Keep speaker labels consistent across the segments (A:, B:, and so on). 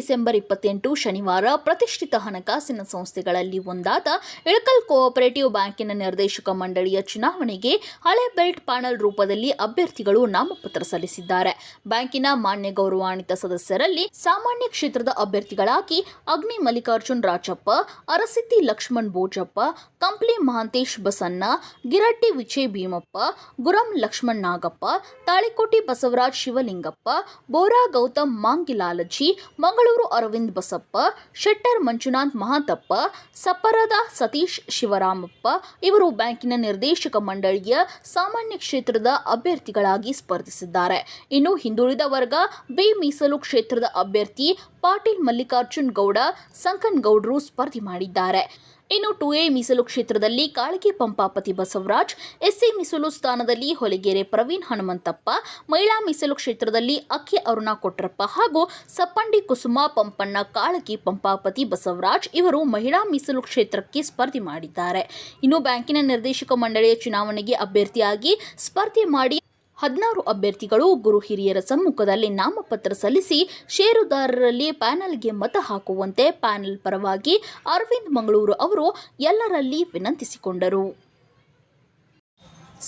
A: December ಇಪ್ಪತ್ತೆಂಟು ಶನಿವಾರ ಪ್ರತಿಷ್ಠಿತ ಹಣಕಾಸಿನ ಸಂಸ್ಥೆಗಳಲ್ಲಿ ಒಂದಾದ ಇಳಕಲ್ ಕೋಆಪರೇಟಿವ್ ಬ್ಯಾಂಕಿನ ನಿರ್ದೇಶಕ ಮಂಡಳಿಯ ಚುನಾವಣೆಗೆ ಹಳೆ ಬೆಲ್ಟ್ ಪ್ಯಾನಲ್ ರೂಪದಲ್ಲಿ ಅಭ್ಯರ್ಥಿಗಳು ನಾಮಪತ್ರ ಸಲ್ಲಿಸಿದ್ದಾರೆ. ಬ್ಯಾಂಕಿನ ಮಾನ್ಯ ಗೌರವಾನ್ವಿತ ಸದಸ್ಯರಲ್ಲಿ ಸಾಮಾನ್ಯ ಕ್ಷೇತ್ರದ ಅಭ್ಯರ್ಥಿಗಳಾಗಿ ಅಗ್ನಿ ಮಲ್ಲಿಕಾರ್ಜುನ್ ರಾಜಪ್ಪ, ಅರಸಿದ್ದಿ ಲಕ್ಷ್ಮಣ್ ಬೋಜಪ್ಪ ಕಂಪ್ಲಿ ಮಹಾಂತೇಶ್ ಬಸನ್ನ ಗಿರಟ್ಟಿ ವಿಜಯ್ ಭೀಮಪ್ಪ, ಗುರಂ ಲಕ್ಷ್ಮಣ್ ನಾಗಪ್ಪ, ತಾಳಿಕೋಟಿ ಬಸವರಾಜ್ ಶಿವಲಿಂಗಪ್ಪ, ಬೋರಾ ಗೌತಮ್ ಮಾಂಗಿಲಾಲಜಿ, ಮಂಗಳೂರು ಅರವಿಂದ್ ಬಸಪ್ಪ, ಶೆಟ್ಟರ್ ಮಂಜುನಾಥ್ ಮಹಾತಪ್ಪ ಸಪ್ಪರದ ಸತೀಶ್ ಶಿವರಾಮಪ್ಪ ಇವರು ಬ್ಯಾಂಕಿನ ನಿರ್ದೇಶಕ ಮಂಡಳಿಯ ಸಾಮಾನ್ಯ ಕ್ಷೇತ್ರದ ಅಭ್ಯರ್ಥಿಗಳಾಗಿ ಸ್ಪರ್ಧಿಸಿದ್ದಾರೆ. ಇನ್ನು ಹಿಂದುಳಿದ ವರ್ಗ, ಬಿ ಮೀಸಲು ಕ್ಷೇತ್ರದ ಅಭ್ಯರ್ಥಿ ಪಾಟೀಲ್ ಮಲ್ಲಿಕಾರ್ಜುನ್ ಗೌಡ, ಸಂಕನ್ ಗೌಡ್ರು ಸ್ಪರ್ಧೆ ಮಾಡಿದ್ದಾರೆ. ಇನ್ನು ಟು ಎ ಮೀಸಲು ಕ್ಷೇತ್ರದಲ್ಲಿ ಕಾಳಗಿ ಪಂಪಾಪತಿ ಬಸವರಾಜ್, ಎಸ್ಸಿ ಮೀಸಲು ಸ್ಥಾನದಲ್ಲಿ ಹೊಲಗೆರೆ ಪ್ರವೀಣ್ ಹನುಮಂತಪ್ಪ, ಮಹಿಳಾ ಮೀಸಲು ಕ್ಷೇತ್ರದಲ್ಲಿ ಅಕ್ಕಿ ಅರುಣಾ ಕೊಟ್ರಪ್ಪ ಹಾಗೂ ಸಪ್ಪಂಡಿ ಕುಸುಮ ಪಂಪಣ್ಣ ಕಾಳಗಿ ಪಂಪಾಪತಿ ಬಸವರಾಜ್ ಇವರು ಮಹಿಳಾ ಮೀಸಲು ಕ್ಷೇತ್ರಕ್ಕೆ ಸ್ಪರ್ಧೆ ಮಾಡಿದ್ದಾರೆ. ಇನ್ನು ಬ್ಯಾಂಕಿನ ನಿರ್ದೇಶಕ ಮಂಡಳಿಯ ಚುನಾವಣೆಗೆ ಅಭ್ಯರ್ಥಿಯಾಗಿ ಸ್ಪರ್ಧೆ ಮಾಡಿ ಹದಿನಾರು ಅಭ್ಯರ್ಥಿಗಳು ಗುರು ಹಿರಿಯರ ಸಮ್ಮುಖದಲ್ಲಿ ನಾಮಪತ್ರ ಸಲ್ಲಿಸಿ ಷೇರುದಾರರಲ್ಲಿ ಪ್ಯಾನೆಲ್ಗೆ ಮತ ಹಾಕುವಂತೆ ಪ್ಯಾನೆಲ್ ಪರವಾಗಿ ಅರವಿಂದ್ ಮಂಗಳೂರು ಅವರು ಎಲ್ಲರಲ್ಲಿ ವಿನಂತಿಸಿಕೊಂಡರು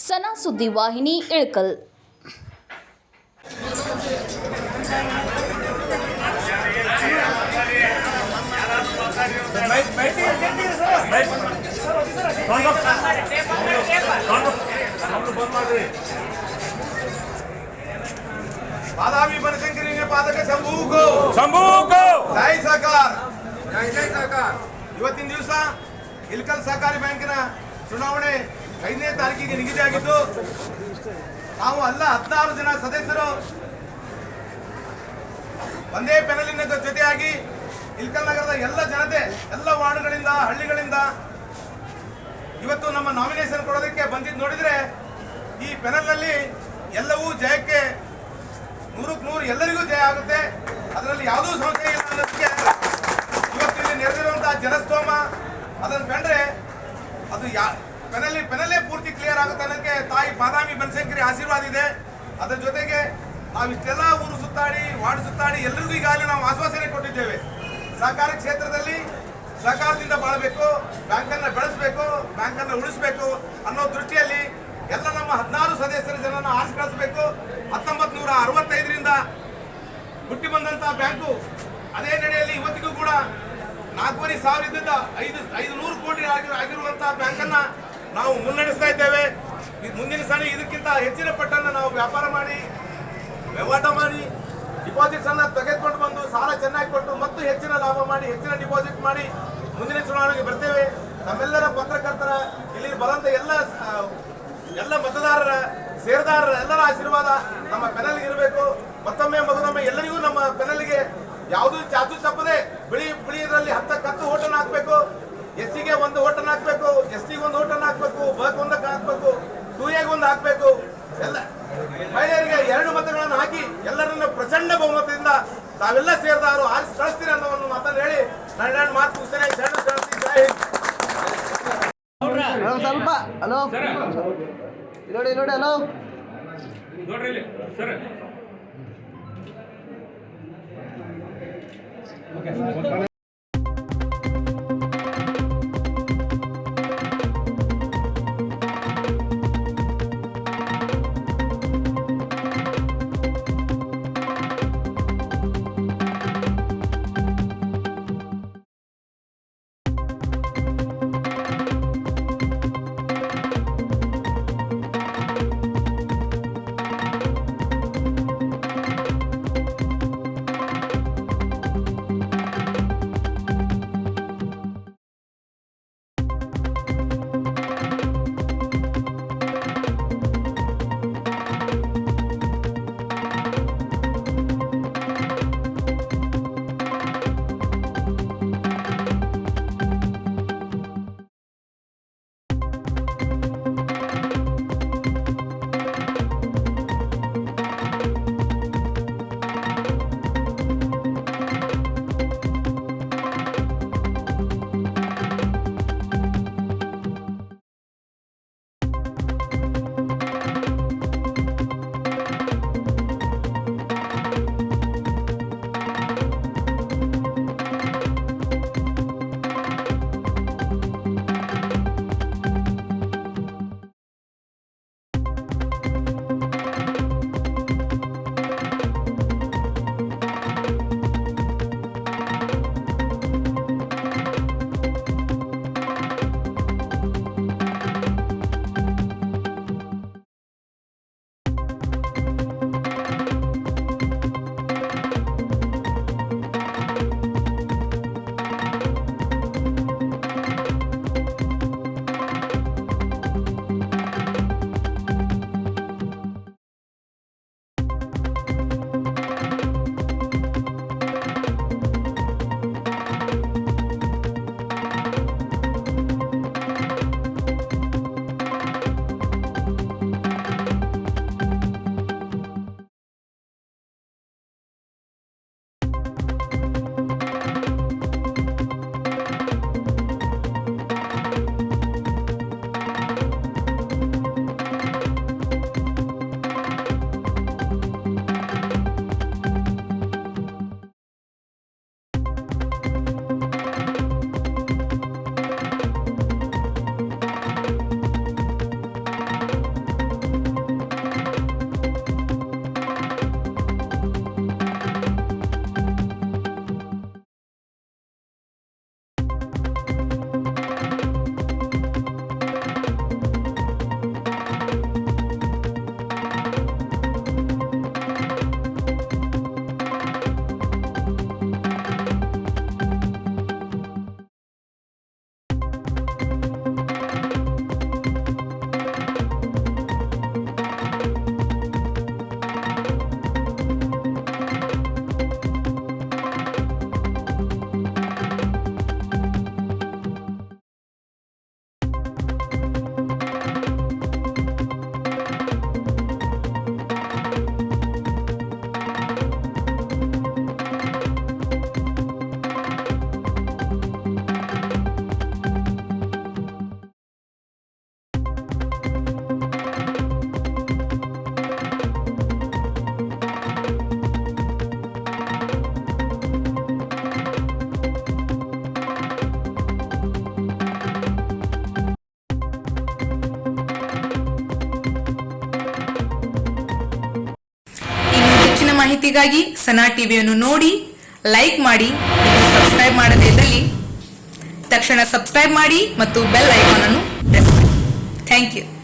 A: ಸನಾ ಸುದ್ದಿ ವಾಹಿನಿ ಇಳಕಲ್
B: ಬಾದಾಮಿ ಬನಶಂಕರಿನ ಪಾದಕ ಶಂಭೂಗೋ.
C: ಶಂಭೂಕೋ
B: ಜೈ ಸಹಕಾರ
D: ಜೈ ಜೈ ಸಹಕಾರ
B: ಇವತ್ತಿನ ದಿವಸ ಇಲ್ಕಲ್ ಸಹಕಾರಿ ಬ್ಯಾಂಕಿನ ಚುನಾವಣೆ ಐದನೇ ತಾರೀಕಿಗೆ ನಿಗದಿಯಾಗಿದ್ದು ನಾವು ಅಲ್ಲ ಹದಿನಾರು ಜನ ಸದಸ್ಯರು ಒಂದೇ ಪೆನಲಿನ ಜೊತೆಯಾಗಿ ಇಲ್ಕಲ್ ನಗರದ ಎಲ್ಲ ಜನತೆ ಎಲ್ಲ ವಾರ್ಡ್ಗಳಿಂದ ಹಳ್ಳಿಗಳಿಂದ ಇವತ್ತು ನಮ್ಮ ನಾಮಿನೇಷನ್ ಕೊಡೋದಕ್ಕೆ ಬಂದಿದ್ದು ನೋಡಿದ್ರೆ ಈ ಪೆನಲ್ನಲ್ಲಿ ಎಲ್ಲವೂ ಜಯಕ್ಕೆ ನೂರಕ್ಕೆ ನೂರು ಎಲ್ಲರಿಗೂ ಜಯ ಆಗುತ್ತೆ. ಅದರಲ್ಲಿ ಯಾವುದೂ ಸಮಸ್ಯೆ ಇಲ್ಲ ಅನ್ನೋದಕ್ಕೆ ಇವತ್ತು ಇಲ್ಲಿ ನೆರೆದಿರುವಂತಹ ಜನಸ್ತೋಮ ಅದನ್ನು ಕಂಡ್ರೆ ಅದು ಯಾ ಪೆನಲ್ಲಿ ಪೆನಲ್ಲೇ ಪೂರ್ತಿ ಕ್ಲಿಯರ್ ಆಗುತ್ತೆ ಅನ್ನೋಕ್ಕೆ ತಾಯಿ ಬಾದಾಮಿ ಬನಶಂಕರಿ ಆಶೀರ್ವಾದ ಇದೆ. ಅದರ ಜೊತೆಗೆ ನಾವು ಇಷ್ಟೆಲ್ಲ ಊರು ಸುತ್ತಾಡಿ, ವಾರ್ಡ್ ಸುತ್ತಾಡಿ ಎಲ್ಲರಿಗೂ ಈಗಾಗಲೇ ನಾವು ಆಶ್ವಾಸನೆ ಕೊಟ್ಟಿದ್ದೇವೆ. ಸಹಕಾರ ಕ್ಷೇತ್ರದಲ್ಲಿ ಸಹಕಾರದಿಂದ ಬಾಳಬೇಕು, ಬ್ಯಾಂಕನ್ನು ಬೆಳೆಸಬೇಕು, ಬ್ಯಾಂಕನ್ನು ಉಳಿಸಬೇಕು ಅನ್ನೋ ದೃಷ್ಟಿಯಲ್ಲಿ ಎಲ್ಲ ನಮ್ಮ ಹದಿನಾರು ಸದಸ್ಯರ ಜನನ ಆರಿಸಿ ಕಳಿಸಬೇಕು ಹತ್ತೊಂಬತ್ತು ನೂರ ಅರವತ್ತೈದರಿಂದ ಹುಟ್ಟಿ ಬಂದಂತಹ ಬ್ಯಾಂಕು ಅದೇ ನಡೆಯಲ್ಲಿ ಇವತ್ತಿಗೂ ಕೂಡ ನಾಲ್ಕೂವರೆ ಸಾವಿರದಿಂದ ಐದು ಐದು ನೂರು ಕೋಟಿ ಆಗಿ ಆಗಿರುವಂತಹ ಬ್ಯಾಂಕನ್ನ ನಾವು ಮುನ್ನಡೆಸ್ತಾ ಇದ್ದೇವೆ. ಮುಂದಿನ ಸಾರಿ ಇದಕ್ಕಿಂತ ಹೆಚ್ಚಿನ ಪಟ್ಟನ್ನು ನಾವು ವ್ಯಾಪಾರ ಮಾಡಿ, ವ್ಯವಹಾರ ಮಾಡಿ ಡಿಪಾಸಿಟ್ಸ್ ಅನ್ನ ತೆಗೆದುಕೊಂಡು ಬಂದು ಸಾಲ ಚೆನ್ನಾಗಿ ಕೊಟ್ಟು ಮತ್ತು ಹೆಚ್ಚಿನ ಲಾಭ ಮಾಡಿ, ಹೆಚ್ಚಿನ ಡಿಪಾಸಿಟ್ ಮಾಡಿ ಮುಂದಿನ ಚುನಾವಣೆಗೆ ಬರ್ತೇವೆ. ನಮ್ಮೆಲ್ಲರ ಪತ್ರಕರ್ತರ, ಇಲ್ಲಿ ಬರುವಂತ ಎಲ್ಲ ಎಲ್ಲ ಮತದಾರರ ಸೇರದಾರರ ಎಲ್ಲರ ಆಶೀರ್ವಾದ ನಮ್ಮ ಪೆನಲ್ಗೆ ಇರಬೇಕು. ಮತ್ತೊಮ್ಮೆ ಮಗದೊಮ್ಮೆ ಎಲ್ಲರಿಗೂ ನಮ್ಮ ಪೆನಲ್ಗೆ ಯಾವುದು ಚಾಚು ಚಪ್ಪದೆ ಬಿಳಿ ಬಿಳಿ ಇದರಲ್ಲಿ ಹತ್ತಕ್ಕೆ ಹತ್ತು ಓಟನ್ನು ಹಾಕಬೇಕು. ಎಸ್ ಸಿಗೆ ಒಂದು ಓಟನ್ನು ಹಾಕ್ಬೇಕು ಎಸ್ ಟಿಗೆ ಒಂದು ಓಟನ್ನು ಹಾಕ್ಬೇಕು ಬಕ್ ಒಂದಕ್ಕೆ ಹಾಕಬೇಕು ಟೂ ಎಗೆ ಒಂದು ಹಾಕಬೇಕು. ಎಲ್ಲ ಮಹಿಳೆಯರಿಗೆ ಎರಡು ಮತಗಳನ್ನು ಹಾಕಿ ಎಲ್ಲರನ್ನ ಪ್ರಚಂಡ ಬಹುಮತದಿಂದ ತಾವೆಲ್ಲ ಸೇರಿದವರು ಆರಿಸಿ ಕಳಿಸ್ತೀರಿ ಅನ್ನೋ ಒಂದು ಮಾತನ್ನು ಹೇಳಿ ನನ್ನ ಮಾತು ಮುಗಿಸ್ತೇನೆ
D: ಸ್ವಲ್ಪ ಹಲೋ. ನೋಡಿ ನೋಡಿ ಹಲೋ
C: ನೋಡ್ರಿ ಇಲ್ಲಿ ಸರ್.
E: ಓಕೆ ಮಾಹಿತಿಗಾಗಿ ಸನಾ ಟಿವಿಯನ್ನು ನೋಡಿ, ಲೈಕ್ ಮಾಡಿ ಸಬ್ಸ್ಕ್ರೈಬ್ ಮಾಡದೇ ಇದ್ದಲ್ಲಿ ತಕ್ಷಣ ಸಬ್ಸ್ಕ್ರೈಬ್ ಮಾಡಿ ಮತ್ತು ಬೆಲ್ ಐಕಾನ್ ಅನ್ನು ಪ್ರೆಸ್ ಮಾಡಿ. Thank you.